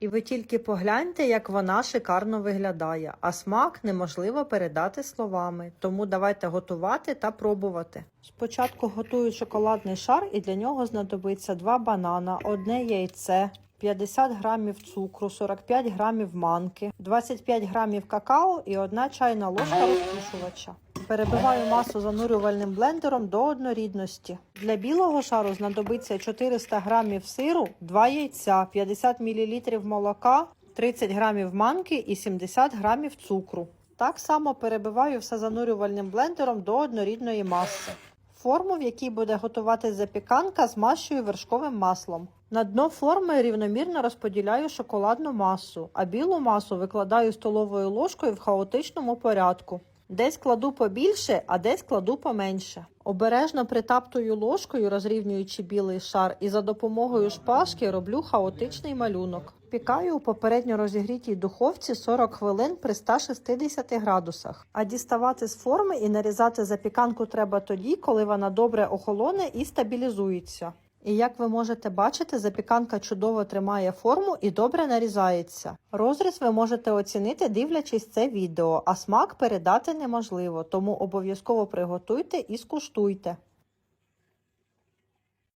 І ви тільки погляньте, як вона шикарно виглядає, а смак неможливо передати словами. Тому давайте готувати та пробувати. Спочатку готую шоколадний шар, і для нього знадобиться два банана, одне яйце. 50 грамів цукру, 45 грамів манки, 25 грамів какао і одна чайна ложка розпушувача. Перебиваю масу занурювальним блендером до однорідності. Для білого шару знадобиться 400 грамів сиру, 2 яйця, 50 мл молока, 30 грамів манки і 70 грамів цукру. Так само перебиваю все занурювальним блендером до однорідної маси. Форму, в якій буде готуватись запіканка, змащую вершковим маслом. На дно форми рівномірно розподіляю шоколадну масу, а білу масу викладаю столовою ложкою в хаотичному порядку. Десь кладу побільше, а десь кладу поменше. Обережно притаптую ложкою, розрівнюючи білий шар, і за допомогою шпажки роблю хаотичний малюнок. Пікаю у попередньо розігрітій духовці 40 хвилин при 160 градусах. А діставати з форми і нарізати запіканку треба тоді, коли вона добре охолоне і стабілізується. І як ви можете бачити, запіканка чудово тримає форму і добре нарізається. Розріз ви можете оцінити, дивлячись це відео, а смак передати неможливо, тому обов'язково приготуйте і скуштуйте.